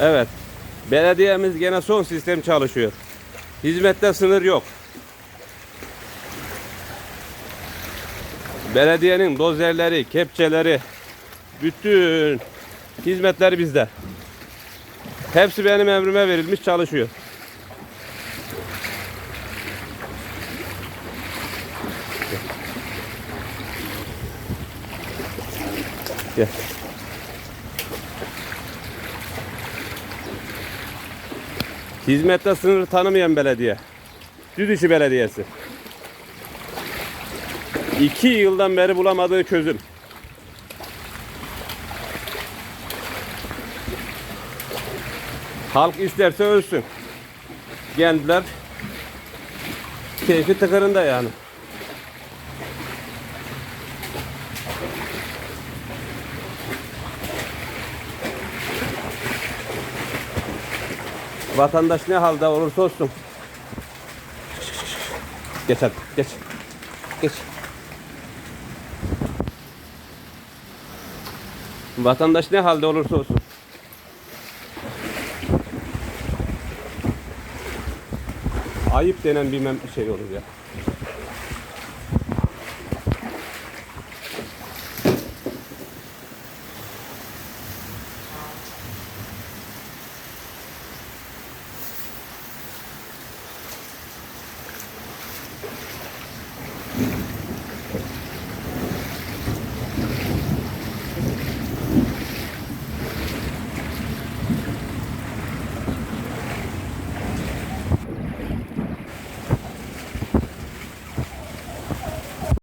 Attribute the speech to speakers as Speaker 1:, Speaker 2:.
Speaker 1: Evet. Belediyemiz gene son sistem çalışıyor. Hizmette sınır yok. Belediyenin dozerleri, kepçeleri, bütün hizmetler bizde. Hepsi benim emrime verilmiş çalışıyor. Gel. Hizmette sınır tanımayan belediye. Düdüşü Belediyesi. İki yıldan beri bulamadığı çözüm. Halk isterse ölsün. Kendiler keyfi tıkırında yani. Vatandaş ne halde olursa olsun. Geç hadi geç. Geç. Vatandaş ne halde olursa olsun. Ayıp denen bir şey olur ya.